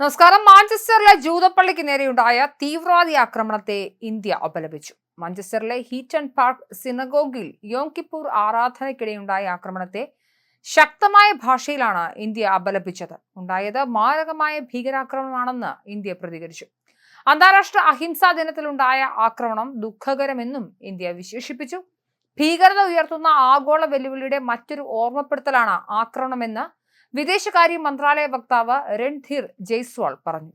നമസ്കാരം. മാഞ്ചസ്റ്ററിലെ ജൂതപ്പള്ളിക്ക് നേരെയുണ്ടായ തീവ്രവാദി ആക്രമണത്തെ ഇന്ത്യ അപലപിച്ചു. മാഞ്ചസ്റ്ററിലെ ഹീറ്റൺ പാർക്ക് സിനഗോഗിൽ യോം കിപ്പൂർ ആരാധനയ്ക്കിടെയുണ്ടായ ആക്രമണത്തെ ശക്തമായ ഭാഷയിലാണ് ഇന്ത്യ അപലപിച്ചത്. ഉണ്ടായത് മാരകമായ ഭീകരാക്രമണമാണെന്ന് ഇന്ത്യ പ്രതികരിച്ചു. അന്താരാഷ്ട്ര അഹിംസാ ദിനത്തിലുണ്ടായ ആക്രമണം ദുഃഖകരമെന്നും ഇന്ത്യ വിശേഷിപ്പിച്ചു. ഭീകരത ഉയർത്തുന്ന ആഗോള വെല്ലുവിളിയുടെ മറ്റൊരു ഓർമ്മപ്പെടുത്തലാണ് ആക്രമണമെന്ന് വിദേശകാര്യ മന്ത്രാലയ വക്താവ് രൺധീർ ജയ്സ്വാൾ പറഞ്ഞു.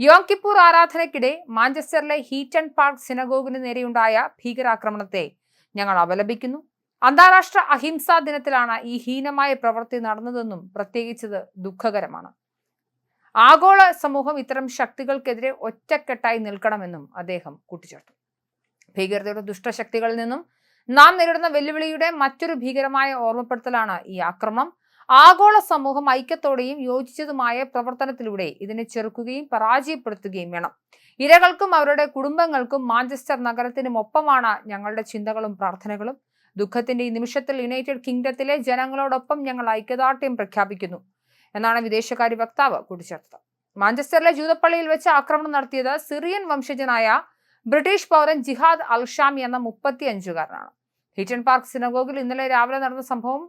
യോം കിപ്പൂർ ആരാധനയ്ക്കിടെ മാഞ്ചസ്റ്ററിലെ ഹീറ്റൺ പാർക്ക് സിനഗോഗിന് നേരെയുണ്ടായ ഭീകരാക്രമണത്തെ ഞങ്ങൾ അപലപിക്കുന്നു. അന്താരാഷ്ട്ര അഹിംസാ ദിനത്തിലാണ് ഈ ഹീനമായ പ്രവൃത്തി നടന്നതെന്നും പ്രത്യേകിച്ചത് ദുഃഖകരമാണ്. ആഗോള സമൂഹം ഇത്തരം ശക്തികൾക്കെതിരെ ഒറ്റക്കെട്ടായി നിൽക്കണമെന്നും അദ്ദേഹം കൂട്ടിച്ചേർത്തു. ഭീകരതയുടെ ദുഷ്ടശക്തികളിൽ നിന്നും നാം നേരിടുന്ന വെല്ലുവിളിയുടെ മറ്റൊരു ഭീകരമായ ഓർമ്മപ്പെടുത്തലാണ് ഈ ആക്രമണം. ആഗോള സമൂഹം ഐക്യത്തോടെയും യോജിച്ചതുമായ പ്രവർത്തനത്തിലൂടെ ഇതിനെ ചെറുക്കുകയും പരാജയപ്പെടുത്തുകയും വേണം. ഇരകൾക്കും അവരുടെ കുടുംബങ്ങൾക്കും മാഞ്ചസ്റ്റർ നഗരത്തിനും ഒപ്പമാണ് ഞങ്ങളുടെ ചിന്തകളും പ്രാർത്ഥനകളും. ദുഃഖത്തിന്റെ ഈ നിമിഷത്തിൽ യുണൈറ്റഡ് കിങ്ഡത്തിലെ ജനങ്ങളോടൊപ്പം ഞങ്ങൾ ഐക്യദാർഢ്യം പ്രഖ്യാപിക്കുന്നു. എന്നാണ് വിദേശകാര്യ വക്താവ് കൂട്ടിച്ചേർത്തത്. മാഞ്ചസ്റ്ററിലെ ജൂതപ്പള്ളിയിൽ വെച്ച് ആക്രമണം നടത്തിയത് സിറിയൻ വംശജനായ ബ്രിട്ടീഷ് പൗരൻ ജിഹാദ് അൽഷാമി എന്ന മുപ്പത്തി അഞ്ചുകാരനാണ് ഹിറ്റൺ പാർക്ക് സിനഗോഗിൽ ഇന്നലെ രാവിലെ നടന്ന സംഭവം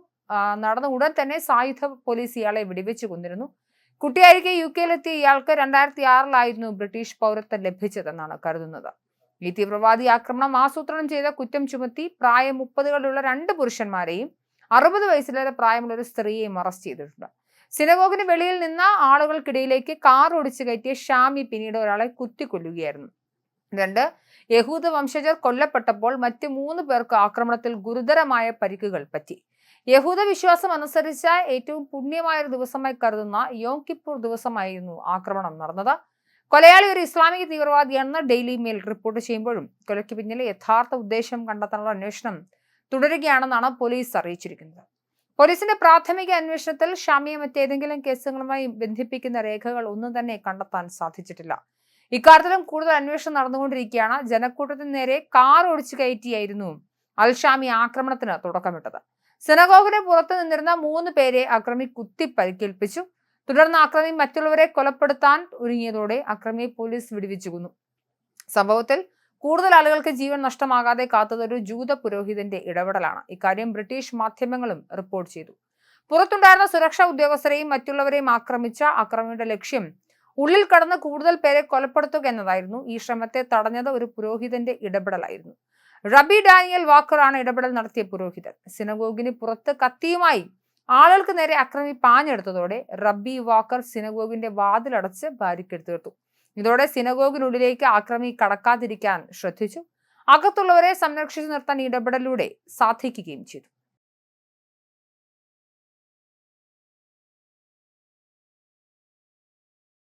നടന്ന ഉടൻ തന്നെ സായുധ പോലീസ് ഇയാളെ വെടിവെച്ച് കൊന്നിരുന്നു. കുട്ടിയായിരിക്കെ യു കെയിലെത്തിയ ഇയാൾക്ക് രണ്ടായിരത്തി ആറിലായിരുന്നു ബ്രിട്ടീഷ് പൗരത്വം ലഭിച്ചതെന്നാണ് കരുതുന്നത്. ഈ തീവ്രവാദി ആക്രമണം ആസൂത്രണം ചെയ്ത കുറ്റം ചുമത്തി പ്രായം മുപ്പതുകളിലുള്ള രണ്ട് പുരുഷന്മാരെയും അറുപത് വയസ്സിലേറെ പ്രായമുള്ള ഒരു സ്ത്രീയെയും അറസ്റ്റ് ചെയ്തിട്ടുണ്ട്. സിനഗോഗിന് വെളിയിൽ നിന്ന ആളുകൾക്കിടയിലേക്ക് കാർ ഓടിച്ചു കയറ്റിയ ഷാമി പിന്നീട് ഒരാളെ കുത്തിക്കൊല്ലുകയായിരുന്നു. രണ്ട് യഹൂദ വംശജർ കൊല്ലപ്പെട്ടപ്പോൾ മറ്റ് മൂന്ന് പേർക്ക് ആക്രമണത്തിൽ ഗുരുതരമായ പരിക്കുകൾ പറ്റി. യഹൂദ വിശ്വാസം അനുസരിച്ച ഏറ്റവും പുണ്യമായ ഒരു ദിവസമായി കരുതുന്ന യോം കിപ്പൂർ ദിവസമായിരുന്നു ആക്രമണം നടന്നത്. കൊലയാളി ഒരു ഇസ്ലാമിക തീവ്രവാദിയാണെന്ന് ഡെയിലി മെയിൽ റിപ്പോർട്ട് ചെയ്യുമ്പോഴും കൊലയ്ക്ക് പിന്നിലെ യഥാർത്ഥ ഉദ്ദേശം കണ്ടെത്താനുള്ള അന്വേഷണം തുടരുകയാണെന്നാണ് പോലീസ് അറിയിച്ചിരിക്കുന്നത്. പോലീസിന്റെ പ്രാഥമിക അന്വേഷണത്തിൽ ഷാമിയെ മറ്റേതെങ്കിലും കേസുകളുമായി ബന്ധിപ്പിക്കുന്ന രേഖകൾ ഒന്നും തന്നെ കണ്ടെത്താൻ സാധിച്ചിട്ടില്ല. ഇക്കാര്യത്തിലും കൂടുതൽ അന്വേഷണം നടന്നുകൊണ്ടിരിക്കുകയാണ്. ജനക്കൂട്ടത്തിന് നേരെ കാർ ഓടിച്ചു കയറ്റിയായിരുന്നു അൽഷാമി ആക്രമണത്തിന് തുടക്കമിട്ടത്. സിനഗോഗിന് പുറത്തു നിന്നിരുന്ന മൂന്ന് പേരെ അക്രമി കുത്തി പരിക്കേൽപ്പിച്ചു തുടർന്ന് അക്രമി മറ്റുള്ളവരെ കൊലപ്പെടുത്താൻ ഒരുങ്ങിയതോടെ അക്രമിയെ പോലീസ് വിടുവിച്ചു കൊന്നു സംഭവത്തിൽ കൂടുതൽ ആളുകൾക്ക് ജീവൻ നഷ്ടമാകാതെ കാത്തതൊരു ജൂത പുരോഹിതന്റെ ഇടപെടലാണ്. ഇക്കാര്യം ബ്രിട്ടീഷ് മാധ്യമങ്ങളും റിപ്പോർട്ട് ചെയ്തു. പുറത്തുണ്ടായിരുന്ന സുരക്ഷാ ഉദ്യോഗസ്ഥരെയും മറ്റുള്ളവരെയും ആക്രമിച്ച അക്രമിയുടെ ലക്ഷ്യം ഉള്ളിൽ കടന്ന് കൂടുതൽ പേരെ കൊലപ്പെടുത്തുക എന്നതായിരുന്നു. ഈ ശ്രമത്തെ തടഞ്ഞത് ഒരു പുരോഹിതന്റെ ഇടപെടലായിരുന്നു. റബി ഡാനിയൽ വാക്കറാണ് ഇടപെടൽ നടത്തിയ പുരോഹിതൻ. സിനഗോഗിന് പുറത്ത് കത്തിയുമായി ആളുകൾക്ക് നേരെ അക്രമി പാഞ്ഞെടുത്തതോടെ റബ്ബി വാക്കർ സിനഗോഗിന്റെ വാതിലടച്ച് ബാരിക്കേഡ് തീർത്തു. ഇതോടെ സിനഗോഗിനുള്ളിലേക്ക് ആക്രമി കടക്കാതിരിക്കാൻ ശ്രദ്ധിച്ചു. അകത്തുള്ളവരെ സംരക്ഷിച്ചു നിർത്താൻ ഇടപെടലിലൂടെ സാധിക്കുകയും ചെയ്തു.